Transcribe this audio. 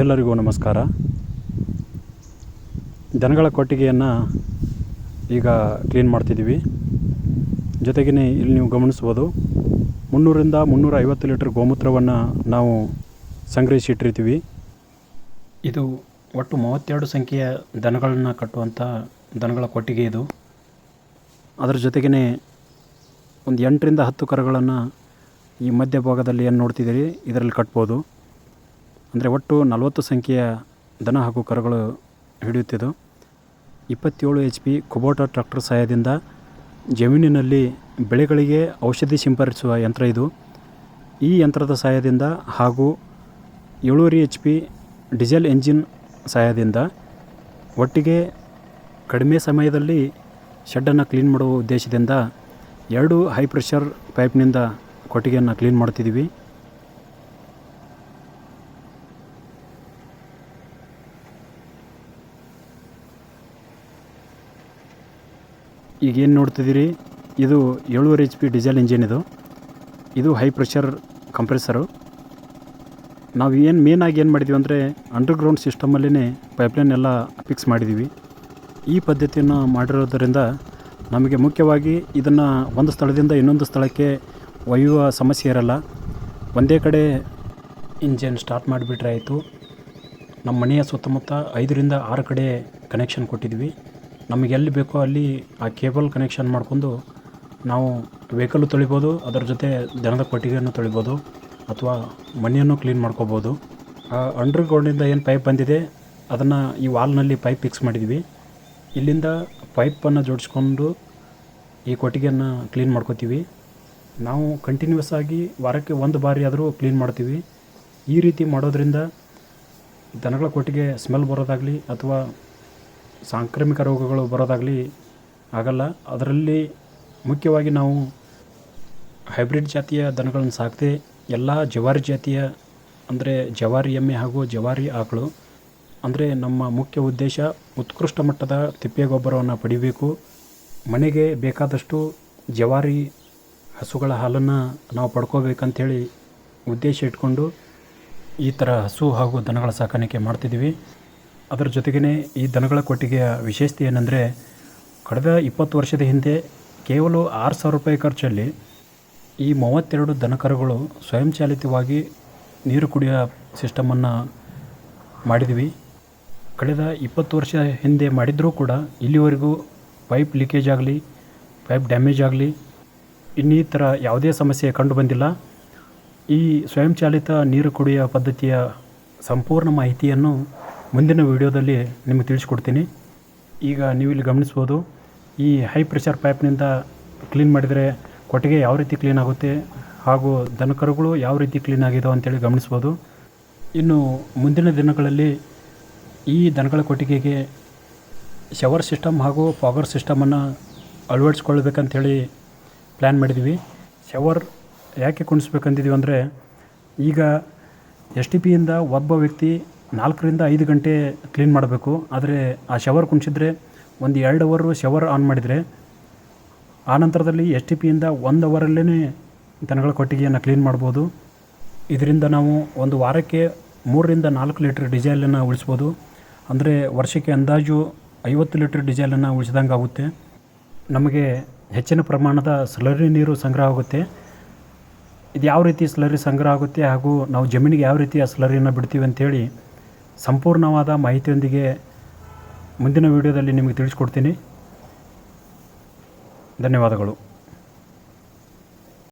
ಎಲ್ಲರಿಗೂ ನಮಸ್ಕಾರ. ದನಗಳ ಕೊಟ್ಟಿಗೆಯನ್ನು ಈಗ ಕ್ಲೀನ್ ಮಾಡ್ತಿದ್ದೀವಿ. ಜೊತೆಗೇ ಇಲ್ಲಿ ನೀವು ಗಮನಿಸ್ಬೋದು, ಮುನ್ನೂರಿಂದ ಮುನ್ನೂರ ಐವತ್ತು ಲೀಟ್ರ್ ಗೋಮೂತ್ರವನ್ನು ನಾವು ಸಂಗ್ರಹಿಸಿಟ್ಟಿರ್ತೀವಿ ಇದು ಒಟ್ಟು ಮೂವತ್ತೆರಡು ಸಂಖ್ಯೆಯ ದನಗಳನ್ನು ಕಟ್ಟುವಂಥ ದನಗಳ ಕೊಟ್ಟಿಗೆ ಇದು. ಅದರ ಜೊತೆಗೇ ಒಂದು ಎಂಟರಿಂದ ಹತ್ತು ಕರಗಳನ್ನು ಈ ಮಧ್ಯಭಾಗದಲ್ಲಿ ಏನು ನೋಡ್ತಿದ್ದೀರಿ, ಇದರಲ್ಲಿ ಕಟ್ಬೋದು. ಅಂದರೆ ಒಟ್ಟು ನಲವತ್ತು ಸಂಖ್ಯೆಯ ದನ ಹಾಗೂ ಕರುಗಳು ಹಿಡಿಯುತ್ತಿದ್ದು, ಇಪ್ಪತ್ತೇಳು ಎಚ್ ಪಿ ಕುಬೋಟ ಟ್ರಾಕ್ಟರ್ ಸಹಾಯದಿಂದ ಜಮೀನಿನಲ್ಲಿ ಬೆಳೆಗಳಿಗೆ ಔಷಧಿ ಸಿಂಪಡಿಸುವ ಯಂತ್ರ ಇದು. ಈ ಯಂತ್ರದ ಸಹಾಯದಿಂದ ಹಾಗೂ ಏಳೂವರೆ ಎಚ್ ಪಿ ಡೀಸೆಲ್ ಎಂಜಿನ್ ಸಹಾಯದಿಂದ ಒಟ್ಟಿಗೆ ಕಡಿಮೆ ಸಮಯದಲ್ಲಿ ಶೆಡ್ಡನ್ನು ಕ್ಲೀನ್ ಮಾಡುವ ಉದ್ದೇಶದಿಂದ ಎರಡು ಹೈ ಪ್ರೆಷರ್ ಪೈಪ್ನಿಂದ ಕೊಟ್ಟಿಗೆಯನ್ನು ಕ್ಲೀನ್ ಮಾಡ್ತಿದ್ದೀವಿ ಈಗೇನು ನೋಡ್ತಿದ್ದೀರಿ? ಇದು ಏಳುವರೆ ಎಚ್ ಪಿ ಡೀಸೆಲ್ ಇಂಜಿನ್ ಇದು. ಇದು ಹೈ ಪ್ರೆಷರ್ ಕಂಪ್ರೆಸರು ನಾವು ಏನು ಮೇನಾಗಿ ಏನು ಮಾಡಿದ್ವಿ ಅಂದರೆ ಅಂಡರ್ಗ್ರೌಂಡ್ ಸಿಸ್ಟಮಲ್ಲೇ ಪೈಪ್ಲೈನ್ ಎಲ್ಲ ಫಿಕ್ಸ್ ಮಾಡಿದ್ದೀವಿ ಈ ಪದ್ಧತಿಯನ್ನು ಮಾಡಿರೋದರಿಂದ ನಮಗೆ ಮುಖ್ಯವಾಗಿ ಇದನ್ನು ಒಂದು ಸ್ಥಳದಿಂದ ಇನ್ನೊಂದು ಸ್ಥಳಕ್ಕೆ ಒಯ್ಯುವ ಸಮಸ್ಯೆ ಇರಲ್ಲ. ಒಂದೇ ಕಡೆ ಇಂಜಿನ್ ಸ್ಟಾರ್ಟ್ ಮಾಡಿಬಿಟ್ರೆ ಆಯಿತು. ನಮ್ಮ ಮನೆಯ ಸುತ್ತಮುತ್ತ ಐದರಿಂದ ಆರು ಕಡೆ ಕನೆಕ್ಷನ್ ಕೊಟ್ಟಿದ್ವಿ. ನಮಗೆ ಎಲ್ಲಿ ಬೇಕೋ ಅಲ್ಲಿ ಆ ಕೇಬಲ್ ಕನೆಕ್ಷನ್ ಮಾಡ್ಕೊಂಡು ನಾವು ವೆಹಿಕಲ್ಲು ತೊಳಿಬೋದು, ಅದರ ಜೊತೆ ದನದ ಕೊಟ್ಟಿಗೆಯನ್ನು ತೊಳಿಬೋದು, ಅಥವಾ ಮನೆಯನ್ನು ಕ್ಲೀನ್ ಮಾಡ್ಕೋಬೋದು. ಆ ಅಂಡರ್ಗ್ರೌಂಡಿಂದ ಏನು ಪೈಪ್ ಬಂದಿದೆ, ಅದನ್ನು ಈ ವಾಲ್ನಲ್ಲಿ ಪೈಪ್ ಫಿಕ್ಸ್ ಮಾಡಿದ್ವಿ. ಇಲ್ಲಿಂದ ಪೈಪನ್ನು ಜೋಡಿಸ್ಕೊಂಡು ಈ ಕೊಟ್ಟಿಗೆಯನ್ನು ಕ್ಲೀನ್ ಮಾಡ್ಕೋತೀವಿ. ನಾವು ಕಂಟಿನ್ಯೂಸ್ ಆಗಿ ವಾರಕ್ಕೆ ಒಂದು ಬಾರಿ ಆದರೂ ಕ್ಲೀನ್ ಮಾಡ್ತೀವಿ. ಈ ರೀತಿ ಮಾಡೋದ್ರಿಂದ ದನಗಳ ಕೊಟ್ಟಿಗೆ ಸ್ಮೆಲ್ ಬರೋದಾಗಲಿ, ಅಥವಾ ಸಾಂಕ್ರಾಮಿಕ ರೋಗಗಳು ಬರೋದಾಗಲಿ ಆಗಲ್ಲ. ಅದರಲ್ಲಿ ಮುಖ್ಯವಾಗಿ ನಾವು ಹೈಬ್ರಿಡ್ ಜಾತಿಯ ದನಗಳನ್ನು ಸಾಕದೆ ಎಲ್ಲ ಜವಾರಿ ಜಾತಿಯ, ಅಂದರೆ ಜವಾರಿ ಎಮ್ಮೆ ಹಾಗೂ ಜವಾರಿ ಆಕಳು, ಅಂದರೆ ನಮ್ಮ ಮುಖ್ಯ ಉದ್ದೇಶ ಉತ್ಕೃಷ್ಟ ಮಟ್ಟದ ತಿಪ್ಪೆ ಗೊಬ್ಬರವನ್ನು ಪಡಿಬೇಕು. ಮನೆಗೆ ಬೇಕಾದಷ್ಟು ಜವಾರಿ ಹಸುಗಳ ಹಾಲನ್ನು ನಾವು ಪಡ್ಕೋಬೇಕಂಥೇಳಿ ಉದ್ದೇಶ ಇಟ್ಕೊಂಡು ಈ ಥರ ಹಸು ಹಾಗೂ ದನಗಳ ಸಾಕಾಣಿಕೆ ಮಾಡ್ತಿದ್ದೀವಿ. ಅದರ ಜೊತೆಗೇ ಈ ದನಗಳ ಕೊಟ್ಟಿಗೆಯ ವಿಶೇಷತೆ ಏನಂದರೆ, ಕಳೆದ ಇಪ್ಪತ್ತು ವರ್ಷದ ಹಿಂದೆ ಕೇವಲ ಆರು ಸಾವಿರ ರೂಪಾಯಿ ಖರ್ಚಲ್ಲಿ ಈ ಮೂವತ್ತೆರಡು ದನಕರುಗಳು ಸ್ವಯಂಚಾಲಿತವಾಗಿ ನೀರು ಕುಡಿಯೋ ಸಿಸ್ಟಮನ್ನು ಮಾಡಿದ್ವಿ. ಕಳೆದ ಇಪ್ಪತ್ತು ವರ್ಷ ಹಿಂದೆ ಮಾಡಿದರೂ ಕೂಡ ಇಲ್ಲಿವರೆಗೂ ಪೈಪ್ ಲೀಕೇಜ್ ಆಗಲಿ, ಪೈಪ್ ಡ್ಯಾಮೇಜ್ ಆಗಲಿ ಇನ್ನಿತರ ಯಾವುದೇ ಸಮಸ್ಯೆ ಕಂಡು ಬಂದಿಲ್ಲ. ಈ ಸ್ವಯಂಚಾಲಿತ ನೀರು ಕುಡಿಯುವ ಪದ್ಧತಿಯ ಸಂಪೂರ್ಣ ಮಾಹಿತಿಯನ್ನು ಮುಂದಿನ ವಿಡಿಯೋದಲ್ಲಿ ನಿಮಗೆ ತಿಳಿಸ್ಕೊಡ್ತೀನಿ. ಈಗ ನೀವು ಇಲ್ಲಿ ಗಮನಿಸ್ಬೋದು, ಈ ಹೈ ಪ್ರೆಷರ್ ಪೈಪ್ನಿಂದ ಕ್ಲೀನ್ ಮಾಡಿದರೆ ಕೊಟ್ಟಿಗೆ ಯಾವ ರೀತಿ ಕ್ಲೀನ್ ಆಗುತ್ತೆ, ಹಾಗೂ ದನಕರುಗಳು ಯಾವ ರೀತಿ ಕ್ಲೀನ್ ಆಗಿದಾವೆ ಅಂತೇಳಿ ಗಮನಿಸ್ಬೋದು. ಇನ್ನು ಮುಂದಿನ ದಿನಗಳಲ್ಲಿ ಈ ದನಗಳ ಕೊಟ್ಟಿಗೆಗೆ ಶವರ್ ಸಿಸ್ಟಮ್ ಹಾಗೂ ಫಾಗರ್ ಸಿಸ್ಟಮನ್ನು ಅಳವಡಿಸ್ಕೊಳ್ಬೇಕಂಥೇಳಿ ಪ್ಲ್ಯಾನ್ ಮಾಡಿದ್ವಿ. ಶವರ್ ಯಾಕೆ ಕುಣಿಸ್ಬೇಕಂತಿದ್ದೀವಿ ಅಂದರೆ, ಈಗ ಎಸ್ ಟಿ ಪಿಯಿಂದ ಒಬ್ಬ ವ್ಯಕ್ತಿ ನಾಲ್ಕರಿಂದ ಐದು ಗಂಟೆ ಕ್ಲೀನ್ ಮಾಡಬೇಕು. ಆದರೆ ಆ ಶವರ್ ಕುಣಿಸಿದ್ರೆ ಒಂದು ಎರಡು ಅವರು ಶವರ್ ಆನ್ ಮಾಡಿದರೆ ಆ ನಂತರದಲ್ಲಿ ಎಸ್ ಟಿ ಪಿಯಿಂದ ಒಂದು ಅವರಲ್ಲೇ ದನಗಳ ಕೊಟ್ಟಿಗೆಯನ್ನು ಕ್ಲೀನ್ ಮಾಡ್ಬೋದು. ಇದರಿಂದ ನಾವು ಒಂದು ವಾರಕ್ಕೆ ಮೂರರಿಂದ ನಾಲ್ಕು ಲೀಟ್ರ್ ಡೀಸೆಲನ್ನು ಉಳಿಸ್ಬೋದು. ಅಂದರೆ ವರ್ಷಕ್ಕೆ ಅಂದಾಜು ಐವತ್ತು ಲೀಟ್ರ್ ಡೀಸೆಲನ್ನು ಉಳಿಸಿದಂಗೆ ಆಗುತ್ತೆ. ನಮಗೆ ಹೆಚ್ಚಿನ ಪ್ರಮಾಣದ ಸ್ಲರಿ ನೀರು ಸಂಗ್ರಹ ಆಗುತ್ತೆ. ಇದು ಯಾವ ರೀತಿ ಸ್ಲರಿ ಸಂಗ್ರಹ ಆಗುತ್ತೆ ಹಾಗೂ ನಾವು ಜಮೀನಿಗೆ ಯಾವ ರೀತಿ ಆ ಸ್ಲರಿಯನ್ನು ಬಿಡ್ತೀವಿ ಅಂತೇಳಿ ಸಂಪೂರ್ಣವಾದ ಮಾಹಿತಿಯೊಂದಿಗೆ ಮುಂದಿನ ವಿಡಿಯೋದಲ್ಲಿ ನಿಮಗೆ ತಿಳಿಸ್ಕೊಡ್ತೀನಿ. ಧನ್ಯವಾದಗಳು.